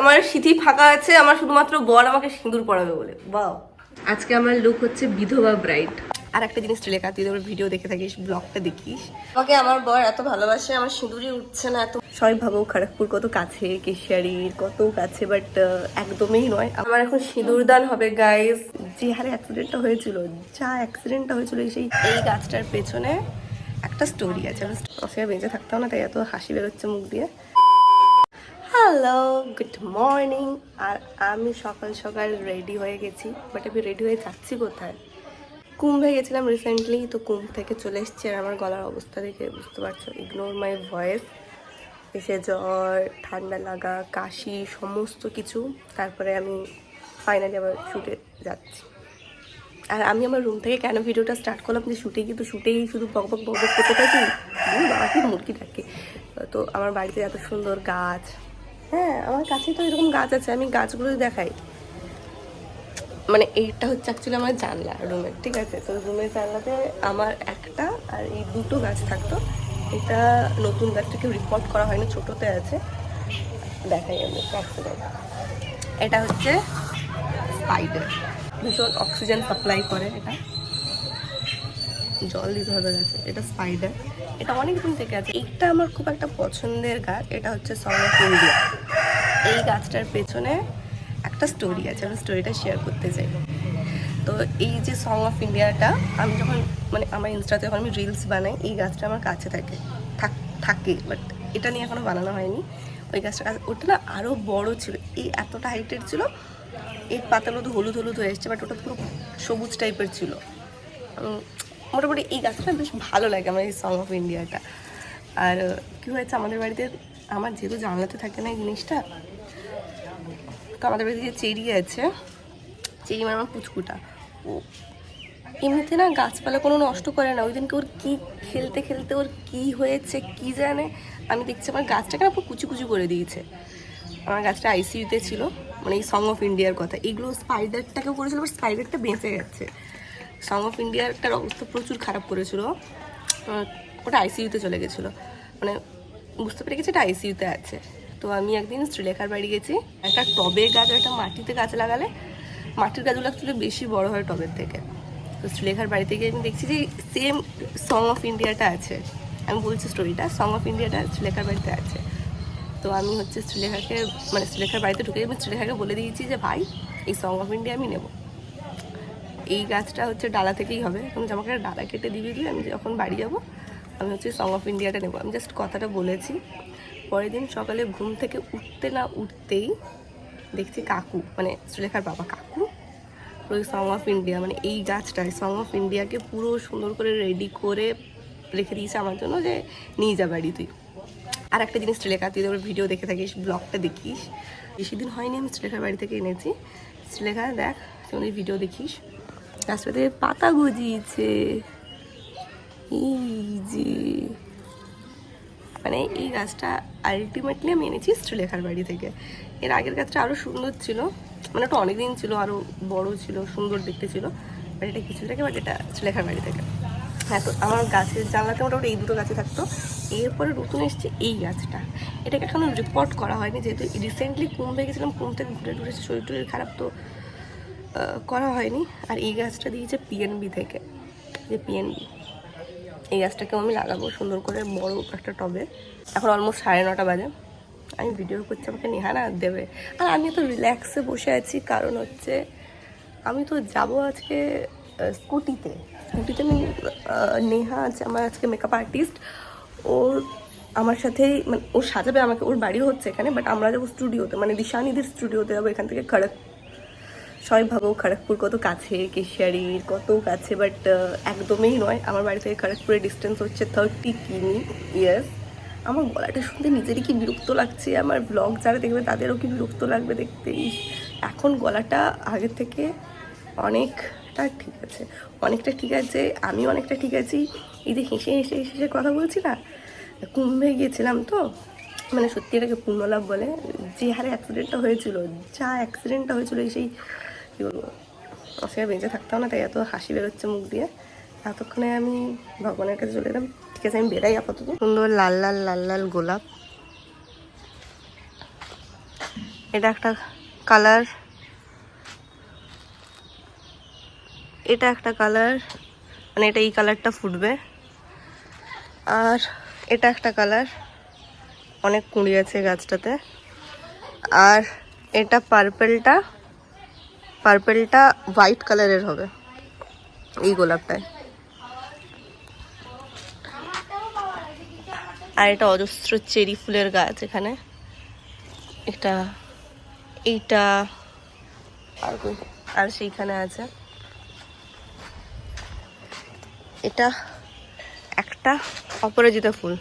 আমার সিঁথি ফাঁকা আছে আমার শুধুমাত্র বর আমাকে সিঁদুর পরাবে বলে। বাও আজকে আমার লুক হচ্ছে বিধবা ব্রাইড আর একটা জিনিস লেখা তুই তোর ভিডিও দেখে থাকিস ব্লগটা দেখিস। আমাকে আমার বর এত ভালোবাসে আমার সিঁদুরই উঠছে না এত। সবাই ভাবো খড়গপুর কত কাছে কেশিয়ারির কত কাছে বাট একদমই নয়। আমার এখন সিঁদুর দান হবে গাইস যে হারে অ্যাক্সিডেন্টটা হয়েছিল যা অ্যাক্সিডেন্টটা হয়েছিল সেই এই গাছটার পেছনে একটা স্টোরি আছে। আমি বেঁচে থাকতাম না তাই এত হাসি বেরোচ্ছে মুখ দিয়ে। হ্যালো গুড মর্নিং আর আমি সকাল সকাল রেডি হয়ে গেছি বাট আমি রেডি হয়ে যাচ্ছি কোথায়? কুম্ভে গেছিলাম রিসেন্টলি তো কুম্ভ থেকে চলে এসেছি আর আমার গলার অবস্থা দেখে বুঝতে পারছ ইগনোর মাই ভয়েস এসে জ্বর ঠান্ডা লাগা কাশি সমস্ত কিছু। তারপরে আমি ফাইনালি আবার শুটে যাচ্ছি। আর আমি আমার রুম থেকে কেন ভিডিওটা স্টার্ট করলাম যে শুটে কিন্তু শুটেই শুধু বক বক বক করতে থাকি? উম, বাবা কি মুরগি থাকে তো আমার বাড়িতে এত সুন্দর গাছ হ্যাঁ আমার কাছেই তো এরকম গাছ আছে, আমি গাছগুলো দেখাই। মানে এইটা হচ্ছে অ্যাকচুয়ালি আমার জানলা রুমের ঠিক আছে? তো রুমের জানলাতে আমার একটা আর এই দুটো গাছ থাকতো। এটা নতুন গাছটাকে রিপোর্ট করা হয়নি, ছোটোতে আছে। দেখাই আমি এটা হচ্ছে স্পাইডার ভীষণ অক্সিজেন সাপ্লাই করে এটা। জল দিতে হবে গাছে। এটা স্পাইডার এটা অনেক দিন থেকে আছে। এইটা আমার খুব একটা পছন্দের গাছ। এটা হচ্ছে সং অফ ইন্ডিয়া এই গাছটার পেছনে একটা স্টোরি আছে। আমি স্টোরিটা শেয়ার করতে চাই। তো এই যে সং অফ ইন্ডিয়াটা আমি যখন মানে আমার ইনস্টাতে যখন আমি রিলস বানাই, এই গাছটা আমার কাছে থাকে। থাক বাট এটা নিয়ে এখনও বানানো হয়নি। ওই গাছটা কাছে, ওটা না আরও বড় ছিল। এই এতটা হাইটের ছিল, এর পাতাগুলো তো হলুদ হলুদ হয়ে এসছে বাট ওটা পুরো সবুজ টাইপের ছিল। মোটামুটি এই গাছটা বেশ ভালো লাগে আমার এই সং অফ ইন্ডিয়াটা আর কী হয়েছে আমাদের বাড়িতে? আমার যেহেতু জানলাতে থাকে না এই জিনিসটা, তো আমাদের বাড়িতে যে চেরি আছে, চেরি মানে আমার পুচকুটা। ও এমনিতে না গাছপালা কোনো নষ্ট করে না, ওই দিনকে ওর কী খেলতে খেলতে ওর কী হয়েছে কী জানে? আমি দেখছি আমার গাছটাকে না পুরো কুচি কুচি করে দিয়েছে। আমার গাছটা আইসিইউতে ছিল মানে এই সং অফ ইন্ডিয়ার কথা। এগুলো স্পাইডারটাকেও করেছিল বাট স্পাইডারটা বেঁচে গেছে। সং অফ ইন্ডিয়ার একটা অবস্থা প্রচুর খারাপ করেছিল। ওটা আইসিইউতে চলে গেছিল। মানে বুঝতে পেরে গেছি এটা আইসিইউতে আছে। তো আমি একদিন শ্রীলেখার বাড়ি গেছি। একটা টবে গাছ, একটা মাটিতে গাছ লাগালে মাটির গাছগুলো অ্যাকচুয়ালি বেশি বড় হয় টবের থেকে। তো শ্রীলেখার বাড়িতে গিয়ে আমি দেখছি যে সেম সং অফ ইন্ডিয়াটা আছে। আমি বলছি স্টোরিটা সং অফ ইন্ডিয়াটা শ্রীলেখার বাড়িতে আছে। তো আমি হচ্ছে শ্রীলেখাকে মানে শ্রীলেখার বাড়িতে ঢুকে আমি শ্রীলেখাকে বলে দিয়েছি যে, ভাই, এই সং অফ ইন্ডিয়া আমি নেব। এই গাছটা হচ্ছে ডালা থেকেই হবে। তুমি আমাকে ডালা কেটে দিবি দিয়ে আমি যখন বাড়ি যাব, আমি হচ্ছে সং অফ ইন্ডিয়াটা নেব। আমি জাস্ট কথাটা বলেছি। পরের দিন সকালে ঘুম থেকে উঠতে না উঠতেই দেখছি কাকু মানে শ্রীলেখার বাবা কাকু ওই সং অফ ইন্ডিয়া মানে এই গাছটায় সং অফ ইন্ডিয়াকে পুরো সুন্দর করে রেডি করে রেখে দিয়েছে আমার জন্য যে নিয়ে যা বাড়ি তুই। আর একটা জিনিস শ্রীলেখা, তুই তোর ভিডিও দেখে থাকিস ব্লগটা দেখিস। বেশি দিন হয়নি আমি শ্রীলেখার বাড়ি থেকে এনেছি। শ্রীলেখা, দেখ, তুই ভিডিও দেখিস। গাছটাতে পাতা গজিয়েছে। এই যে। মানে এই গাছটা আলটিমেটলি আমি এনেছি শ্রীলেখার বাড়ি থেকে। এর আগের গাছটা আরও সুন্দর ছিল। মানে ওটা অনেক দিন ছিল আরও বড় ছিল, সুন্দর দেখতে ছিল। বাট এটা কিছু থেকে বাট এটা শ্রীলেখার বাড়ি থেকে। হ্যাঁ তো আমার গাছের জানলাতে মোটামুটি এই দুটো গাছে থাকতো। এরপরে নতুন এসছে এই গাছটা। এটাকে এখনও রিপোর্ট করা হয়নি, যেহেতু রিসেন্টলি কুম্ভে গেছিলাম কুম্ভ থেকে ঘুরে টুরে শরীর টরীর খারাপ তো করা হয়নি। আর এই গাছটা দিয়েছে পিএনবি থেকে, যে পিএনবি এই গাছটাকেও আমি লাগাবো সুন্দর করে বড় একটা টবে। এখন অলমোস্ট সাড়ে নটা বাজে। আমি ভিডিও করছি, আমাকে নেহানা দেবে। আর আমি তো রিল্যাক্সে বসে আছি, কারণ হচ্ছে আমি তো যাব আজকে স্কুটিতে। স্কুটিতে আমি নেহা আছে, আমার আজকে মেকআপ আর্টিস্ট ওর আমার সাথেই মানে ও সাজাবে আমাকে, ওর বাড়িও হচ্ছে এখানে বাট আমরা যাব স্টুডিওতে মানে দিশানিদের স্টুডিওতে যাব এখান থেকে খড়গ সবাই ভাবো খড়গপুর কত কাছে, কেশিয়ারির কত কাছে বাট একদমই নয়। আমার বাড়ি থেকে খড়গপুরের ডিস্টেন্স হচ্ছে থার্টি কিমি ইয়ার্স আমার গলাটা শুনতে নিজেরই কি বিরক্ত লাগছে। আমার ব্লগ যারা দেখবে তাদেরও কি বিরক্ত লাগবে দেখতে। এখন গলাটা আগের থেকে অনেকটা ঠিক আছে। অনেকটা ঠিক আছে, আমি অনেকটা ঠিক আছি। এই যে হেসে হেসে হেসে হেসে কথা বলছি না, কুম্ভে গিয়েছিলাম তো। মানে সত্যি এটাকে পূর্ণলাভ বলে। যে হারে অ্যাক্সিডেন্টটা হয়েছিল, যা অ্যাক্সিডেন্টটা হয়েছিল সেই কী বলব? অসে বেঁচে থাকতাম না, তাই এত হাসি বেরোচ্ছে মুখ দিয়ে। এতক্ষণে আমি ভগবানের কাছে চলে এলাম। ঠিক আছে, আমি বেরাই আপাতত। সুন্দর লাল লাল লাল লাল গোলাপ। এটা একটা কালার। এটা একটা কালার। মানে এটা এই কালারটা ফুটবে। আর এটা একটা কালার। অনেক কুঁড়ি আছে গাছটাতে। আর এটা পার্পেলটা পার্পেলটা হোয়াইট কালারের হবে, এই গোলাপটায়। আর এটা অজস্র চেরি ফুলের গাছ এখানে। এটা, এইটা, আর আর সেইখানে আছে। এটা একটা অপরাজিতা ফুল।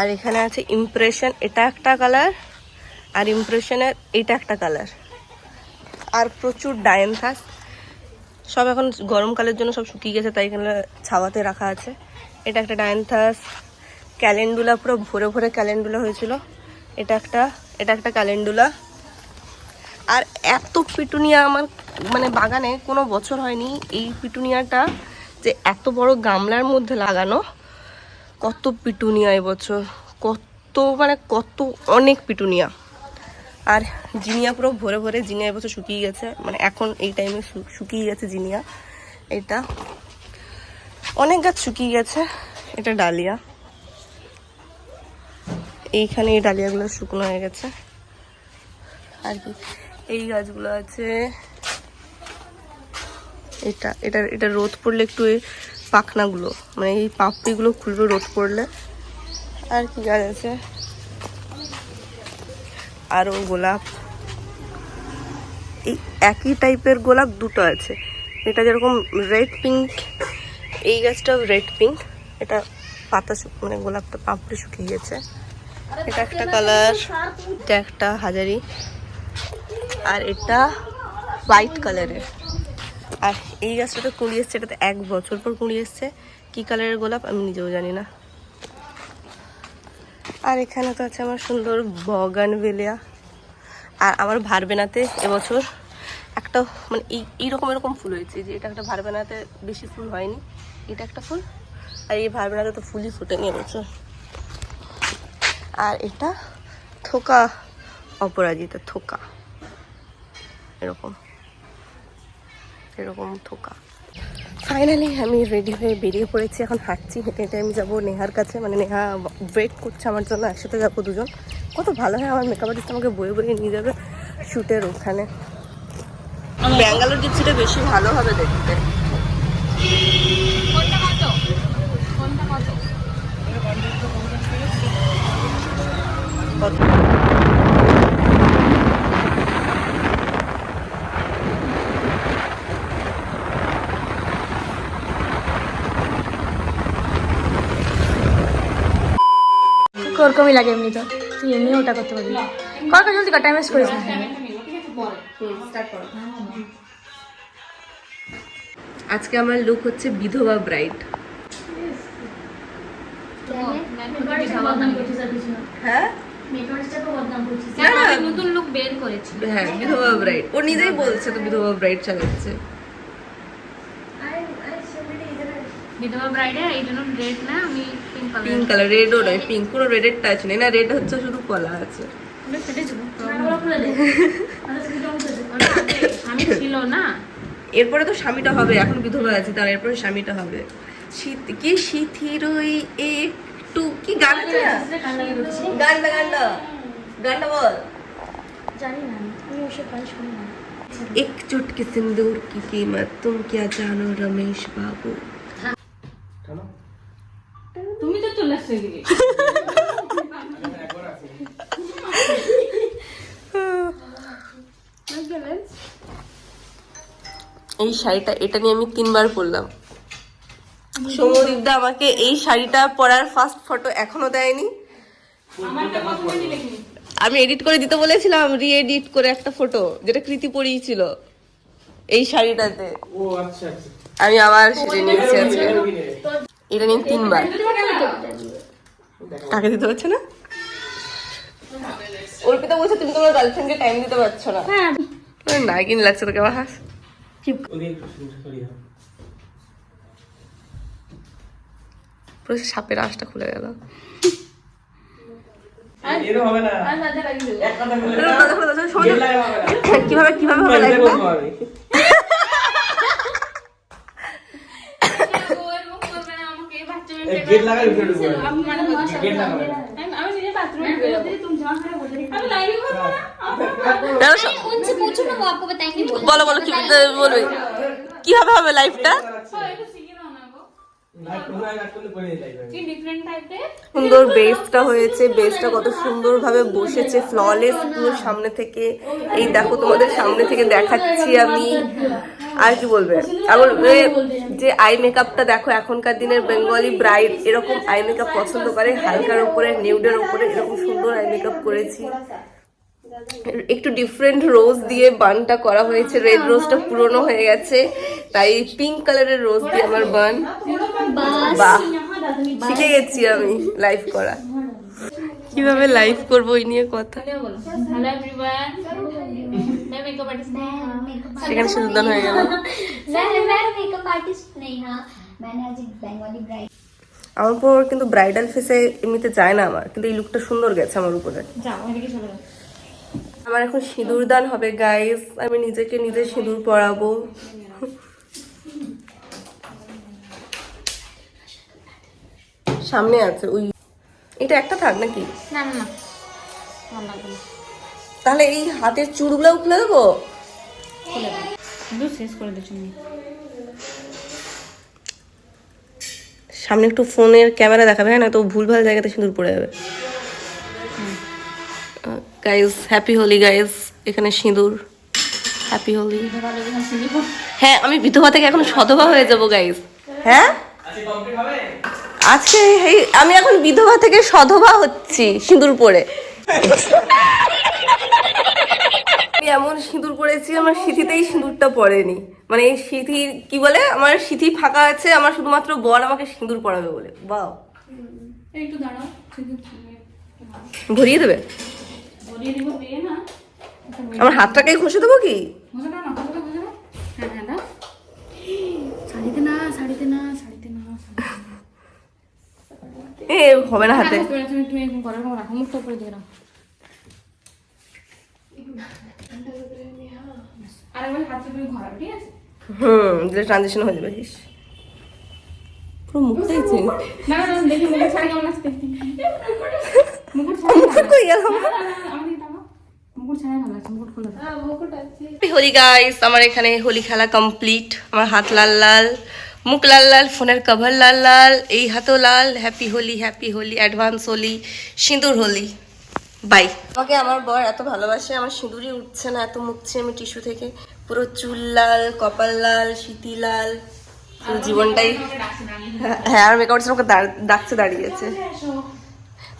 আর এখানে আছে ইমপ্রেশন এটা একটা কালার আর ইমপ্রেশনের এটা একটা কালার আর প্রচুর ডায়েন্থাস সব এখন গরমকালের জন্য সব শুকিয়ে গেছে, তাই এখানে ছাওয়াতে রাখা আছে। এটা একটা ডায়েন্থাস ক্যালেন্ডুলা পুরো ভরে ভরে ক্যালেন্ডুলা হয়েছিল। এটা একটা এটা একটা ক্যালেন্ডুলা আর এত পিটুনিয়া আমার মানে বাগানে কোনো বছর হয়নি এই পিটুনিয়াটা যে এত বড় গামলার মধ্যে লাগানো। কত পিটুনিয়া এবছর? কত মানে কত অনেক পিটুনিয়া। আর জিনিয়া পুরো ভরে ভরে জিনিয়া এবছর শুকিয়ে গেছে। মানে এখন এই টাইমে শুকিয়ে গেছে জিনিয়া। এটা অনেক গাছ শুকিয়ে গেছে। এটা ডালিয়া। এইখানে এই ডালিয়াগুলো শুকনো হয়ে গেছে। আর কি, এই গাছগুলো আছে। এটা এটা এটা রোদ পড়লে একটু পাখনাগুলো মানে এই পাপড়িগুলো খুলবে রোদ পড়লে। আর কি গাছ আছে? আরও গোলাপ। এই একই টাইপের গোলাপ দুটো আছে। এটা যেরকম রেড পিঙ্ক এই গাছটাও রেড পিঙ্ক এটা পাতা মানে গোলাপটা পাপড়ি শুকিয়ে গেছে। এটা একটা কালার এটা একটা হাজারি। আর এটা হোয়াইট কালারের আর এই গাছটাতে কুড়ি এসছে, এটাতে এক বছর পর কুড়ি এসছে। কী কালারের গোলাপ আমি নিজেও জানি না। আর এখানে তো আছে আমার সুন্দর বগান বেলিয়া। আর আমার ভারবেনাতে এবছর একটা মানে এই, এইরকম এরকম ফুল হয়েছে যে এটা একটা ভারবেনাতে বেশি ফুল হয়নি। এটা একটা ফুল। আর এই ভারবেনাতে তো ফুলই ফুটেনি এবছর। আর এটা থোকা, অপরাজিতা থোকা। এরকম। এরকম থোকা ফাইনালি আমি রেডি হয়ে বেরিয়ে পড়েছি। এখন হাঁটছি হেঁটে হেঁটে আমি যাব নেহার কাছে। মানে নেহা ওয়েট করছে আমার জন্য একসাথে যাব দুজন। কত ভালো হয় আমার মেকআপ আর্টিস্ট আমাকে বয়ে বয়ে নিয়ে যাবে শ্যুটের ওখানে। ব্যাঙ্গালোর জিপসিটা বেশি ভালো হবে দেখতে। কত? ওরকমই লাগে এমনি তো তুই এমনি ওটা করতে পারবি। কর কর জলদি কর টাইম ওয়েস্ট করিস না। আজকে আমার লুক হচ্ছে বিধবা ব্রাইড হ্যাঁ? নতুন লুক বের করেছি হ্যাঁ বিধবা ব্রাইড ও নিজেই বলছে তো বিধবা ব্রাইড চালাচ্ছে। বিধবা ব্রাইডে এই জন্য না আমি পিঙ্ক কালার পিঙ্ক কালার রেডও নয় পিঙ্ক কোনো রেডের টাচ নেই না রেড হচ্ছে শুধু কলা আছে আমি ছিল না এরপরে তো স্বামীটা হবে এখন বিধবা আছে তার এরপরে স্বামীটা হবে শীত কি শীতির ওই একটু কি গান আছে না? গানটা গানটা গানটা বল জানি না আমি ওসব গান শুনি না एक चुटकी सिंदूर की कीमत तुम क्या जानो रमेश बाबू এই শাড়িটা এটা নিয়ে আমি তিনবার পরলাম। সৌমদীপদা আমাকে এই শাড়িটা পরার ফার্স্ট ফটো এখনও দেয়নি। আমি এডিট করে দিতে বলেছিলাম রি এডিট করে একটা ফটো যেটা কৃতি পরিয়েছিল এই শাড়িটাতে। ও আচ্ছা আচ্ছা। আমি আবার সেটা নিয়েছি আজকে এটা নিয়ে তিনবার। টাকা দিতে পারছ না? অর্পিতা বলছে তুমি তোমার গার্লফ্রেন্ডকে টাইম দিতে পারছ না। হ্যাঁ। না কিন লাগছে তোকে আমার হাস শুনতে পারি সাপের আঁশটা খুলে গেল। কীভাবে কীভাবে হবে লাইফটা বলবো আমি। এই গেট লাগাই ভিতরে ঢুকবো আমি। গেট লাগাবে না। उनसे पूछो ना वो आपको बताएंगे बोलो বলো বলো কি বলবে কিভাবে হবে লাইফটা লাইট কোনো আগে কোনো করে লাইট সুন্দর বেসটা হয়েছে বেসটা কত সুন্দরভাবে বসেছে ফ্ললেস পুরো সামনে থেকে এই দেখো তোমাদের সামনে থেকে দেখাচ্ছি আমি আর কি বলবে? আর বলবে যে আই মেকআপটা দেখো, এখনকার দিনের বেঙ্গলি ব্রাইড এরকম আই মেকআপ পছন্দ করে, হালকার উপরে নিউডের উপরে, এরকম সুন্দর আই মেকআপ করেছি। একটু ডিফারেন্ট রোজ দিয়ে বানটা করা হয়েছে। রেড রোজটা পুরনো হয়ে গেছে, তাই পিঙ্ক কালারের রোজ দিয়ে আমার বান বাহ, শিখে গেছি আমি লাইভ করা। কীভাবে লাইভ করব ওই নিয়ে কথা? हेलो एवरीवन मैं मेकअप आर्टिस्ट नहीं সেখানে সুন্দর হয়ে গেল मैं मैं मेकअप आर्टिस्ट नहीं हाँ मैंने आज एक बंगाली ब्राइड আমার উপর কিন্তু ব্রাইডাল ফেসে এমনিতে যায় না আমার কিন্তু এই লুকটা সুন্দর গেছে আমার উপরে আমার এখন সিঁদুর দান হবে গাইস আমি নিজেকে নিজে সিঁদুর পরাবো সামনে আছে ওই এটা একটা থাক নাকি ना ना ना ভালো লাগবে না তাহলে এই হাতের চুড়গুলো খুলে দেবো? শেষ করে দিচ্ছি সামনে একটু ফোনের ক্যামেরা দেখাবে হ্যাঁ না তো ভুলভাল জায়গাতে সিঁদুর পড়ে যাবে। গাইজ হ্যাপি হোলি গাইজ এখানে সিঁদুর। হ্যাপি হোলি হ্যাঁ আমি বিধবা থেকে এখন সধবা হয়ে যাব গাইজ হ্যাঁ? আজকে আমি এখন বিধবা থেকে সধবা হচ্ছি সিঁদুর পরে আমি এমন সিঁদুর পরেছি আমার সিঁথিতেই সিঁদুরটা পড়েনি মানে এই সিঁথির কি বলে? আমার সিঁথি ফাঁকা আছে আমার শুধুমাত্র বর আমাকে সিঁদুর পরাবে বলে। বাও একটু দাঁড়াও ভরিয়ে দেবে? বলিয়ে দিব দিয়ে না? আমার হাতটাকেই ঘষে দেবো কি? হ্যাঁ হ্যাঁ এ হবে না হাতে। তুমি তুমি তুমি এরকম করো রাখো মুখটা উপরে দিয়ে রাখো। হাতে তুমি ঘোরাবে ঠিক আছে? হুম দিলে ট্রানজিশন হয়ে যাবে ইস। পুরো মুখটাই চেঞ্জ। না না দেখি মুকুট শাড়ি কেমন মুকুট মুখ কই গেল হোলি গাইস আমার এখানে হোলি খেলা কমপ্লিট আমার হাত লাল লাল মুখ লাল লাল ফোনের কভার লাল লাল এই হাতও লাল। Happy Holi happy Holi advance Holi সিঁদুর হোলি বাই আমাকে আমার বর এত ভালোবাসে, আমার সিঁদুরই উঠছে না, এত মুখছে আমি টিস্যু থেকে। পুরো চুল লাল, কপাল লাল, সিটি লাল। জীবনটাই হ্যাঁ আর মেকআপ আমাকে ডাকছে দাঁড়িয়েছে।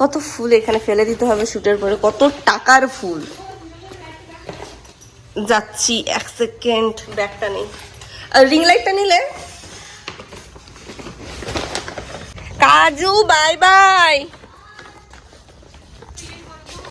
কত ফুল এখানে ফেলে দিতে হবে শুটের পরে, কত টাকার ফুল। যাচ্ছি এক সেকেন্ড ব্যাগটা নেই। আর রিং লাইটটা নিলে? কাজু বাই বাই